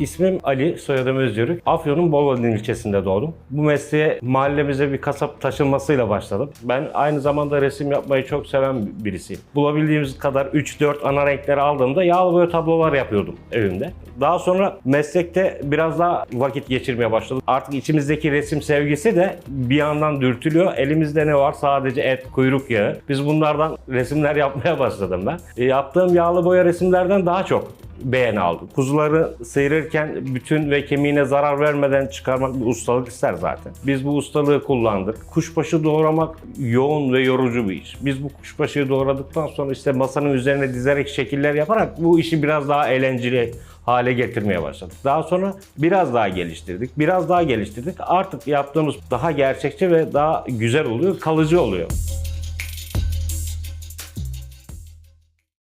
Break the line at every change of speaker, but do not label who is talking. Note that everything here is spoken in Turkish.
İsmim Ali, soyadım Özyörük. Afyon'un Bolvadin ilçesinde doğdum. Bu mesleğe mahallemize bir kasap taşınmasıyla başladım. Ben aynı zamanda resim yapmayı çok seven birisiyim. Bulabildiğimiz kadar 3-4 ana renkleri aldığımda yağlı boya tablolar yapıyordum evimde. Daha sonra meslekte biraz daha vakit geçirmeye başladım. Artık içimizdeki resim sevgisi de bir yandan dürtülüyor. Elimizde ne var? Sadece et, kuyruk yağı. Biz bunlardan resimler yapmaya başladım ben. E, yaptığım yağlı boya resimlerden daha çok beğeni aldım. Kuzuları sıyırırken bütün ve kemiğine zarar vermeden çıkarmak bir ustalık ister zaten. Biz bu ustalığı kullandık. Kuşbaşı doğramak yoğun ve yorucu bir iş. Biz bu kuşbaşıyı doğradıktan sonra işte masanın üzerine dizerek şekiller yaparak bu işi biraz daha eğlenceli hale getirmeye başladık. Daha sonra biraz daha geliştirdik. Biraz daha geliştirdik. Artık yaptığımız daha gerçekçi ve daha güzel oluyor, kalıcı oluyor.